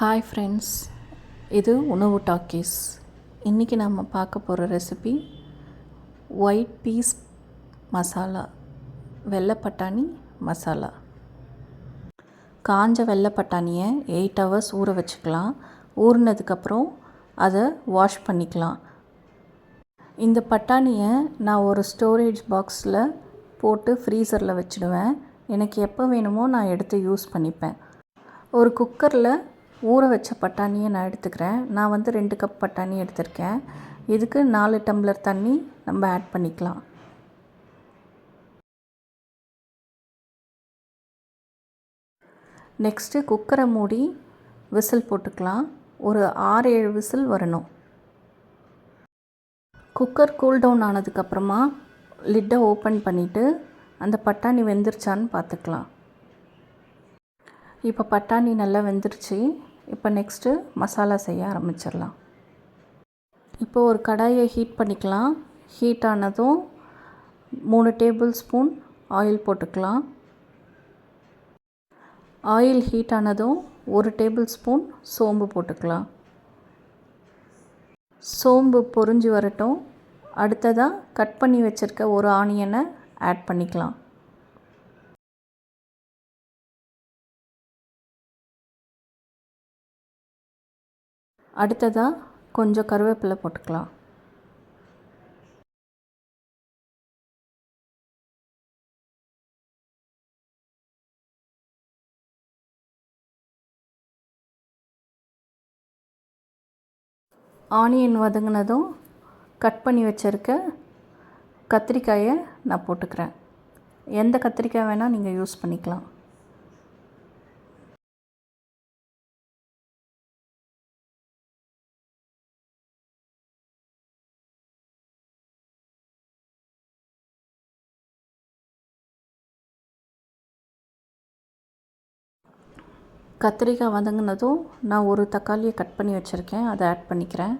Hi friends இது உணவு talkies. இன்றைக்கி நம்ம பார்க்க போகிற ரெசிபி ஒயிட் பீஸ் மசாலா வெள்ளை பட்டாணி மசாலா காஞ்ச வெள்ளை பட்டாணியை எயிட் ஹவர்ஸ் ஊற வச்சுக்கலாம். ஊறினதுக்கப்புறம் அதை வாஷ் பண்ணிக்கலாம். இந்த பட்டாணியை நான் ஒரு ஸ்டோரேஜ் பாக்ஸில் போட்டு ஃப்ரீசரில் வச்சுடுவேன். எனக்கு எப்போ வேணுமோ நான் எடுத்து யூஸ் பண்ணிப்பேன். ஒரு குக்கரில் ஊற வச்ச பட்டாணியை நான் எடுத்துக்கிறேன். நான் வந்து ரெண்டு கப் பட்டாணி எடுத்திருக்கேன். இதுக்கு நாலு டம்ளர் தண்ணி நம்ம ஆட் பண்ணிக்கலாம். நெக்ஸ்ட்டு குக்கரை மூடி விசில் போட்டுக்கலாம். ஒரு ஆறு ஏழு விசில் வரணும். குக்கர் கூல் டவுன் ஆனதுக்கப்புறமா லிட்டை ஓப்பன் பண்ணிவிட்டு அந்த பட்டாணி வெந்துருச்சான்னு பார்த்துக்கலாம். இப்போ பட்டாணி நல்லா வெந்துருச்சு. இப்போ நெக்ஸ்ட்டு மசாலா செய்ய ஆரம்பிச்சிடலாம். இப்போ ஒரு கடாயை ஹீட் பண்ணிக்கலாம். ஹீட் ஆனதும் மூணு டேபிள் ஸ்பூன் ஆயில் போட்டுக்கலாம். ஆயில் ஹீட் ஆனதும் ஒரு டேபிள் ஸ்பூன் சோம்பு போட்டுக்கலாம். சோம்பு பொறிஞ்சு வரட்டும். அடுத்ததாக கட் பண்ணி வச்சுருக்க ஒரு ஆனியனை ஆட் பண்ணிக்கலாம். அடுத்ததாக கொஞ்சம் கருவேப்பிலை போட்டுக்கலாம். ஆனியன் வதங்கினதும் கட் பண்ணி வச்சுருக்க கத்திரிக்காயை நான் போட்டுக்கிறேன். எந்த கத்திரிக்காய் வேணால் நீங்கள் யூஸ் பண்ணிக்கலாம். கத்திரிக்காய் வதங்கினதும் நான் ஒரு தக்காளியை கட் பண்ணி வச்சுருக்கேன். அதை ஆட் பண்ணிக்கிறேன்.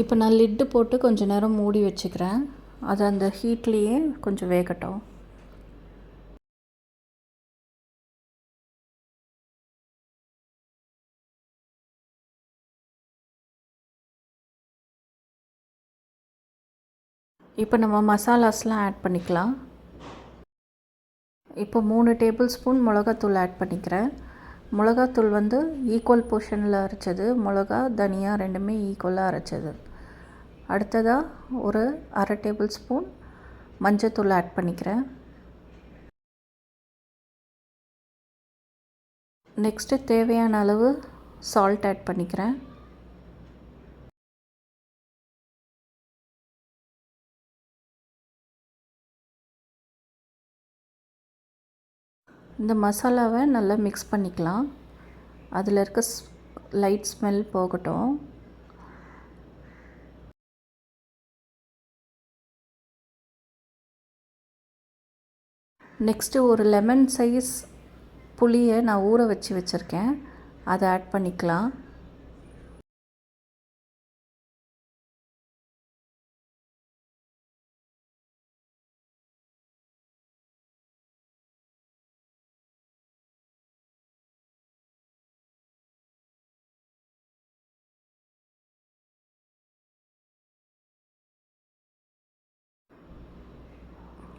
இப்போ நான் லிட்டு போட்டு கொஞ்சம் நேரம் மூடி வச்சுக்கிறேன். அது அந்த ஹீட்லேயே கொஞ்சம் வேகட்டும். இப்போ நம்ம மசாலாஸ்லாம் ஆட் பண்ணிக்கலாம். இப்போ மூணு டேபிள் ஸ்பூன் மிளகாத்தூள் ஆட் பண்ணிக்கிறேன். மிளகாத்தூள் வந்து ஈக்குவல் போர்ஷனில் அரைச்சது. மிளகா தனியா ரெண்டுமே ஈக்குவலாக அரைச்சது. அடுத்ததாக ஒரு அரை டேபிள் ஸ்பூன் மஞ்சத்தூள் ஆட் பண்ணிக்கிறேன். நெக்ஸ்ட்டு தேவையான அளவு சால்ட் ஆட் பண்ணிக்கிறேன். இந்த மசாலாவை நல்லா மிக்ஸ் பண்ணிக்கலாம். அதில் இருக்க லைட் ஸ்மெல் போகட்டும். நெக்ஸ்ட்டு ஒரு லெமன் சைஸ் புளியை நான் ஊற வச்சு வச்சுருக்கேன். அதை ஆட் பண்ணிக்கலாம்.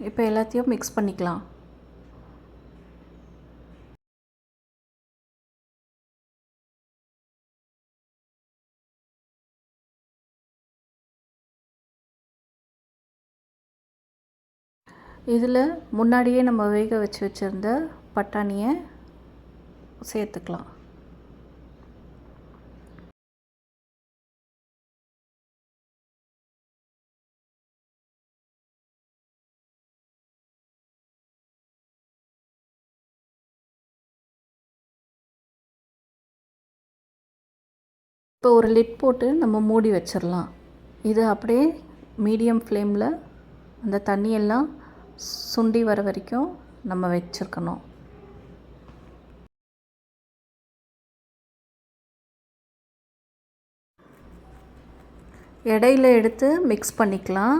இப்போ எல்லாத்தையும் மிக்ஸ் பண்ணிக்கலாம். இதில் முன்னாடியே நம்ம வேக வச்சு வச்சுருந்த பட்டாணியை சேர்த்துக்கலாம். இப்போ ஒரு லிட் போட்டு நம்ம மூடி வச்சிடலாம் இது அப்படியே மீடியம் ஃப்ளேமில் அந்த தண்ணியெல்லாம் சுண்டி வர வரைக்கும் நம்ம வச்சுருக்கணும். இடையில எடுத்து மிக்ஸ் பண்ணிக்கலாம்.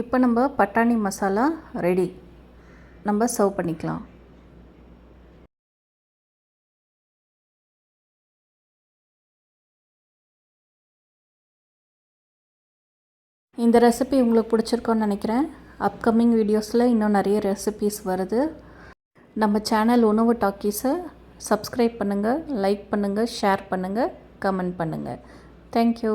இப்போ நம்ம பட்டாணி மசாலா ரெடி நம்ம சர்வ் பண்ணிக்கலாம். இந்த ரெசிபி உங்களுக்கு பிடிச்சிருக்கோன்னு நினைக்கிறேன். அப்கமிங் வீடியோஸில் இன்னும் நிறைய ரெசிபீஸ் வருது. நம்ம சேனல் உணவு டாக்கீஸை சப்ஸ்கிரைப் பண்ணுங்கள் லைக் பண்ணுங்கள் ஷேர் பண்ணுங்கள் கமெண்ட் பண்ணுங்கள் தேங்க்யூ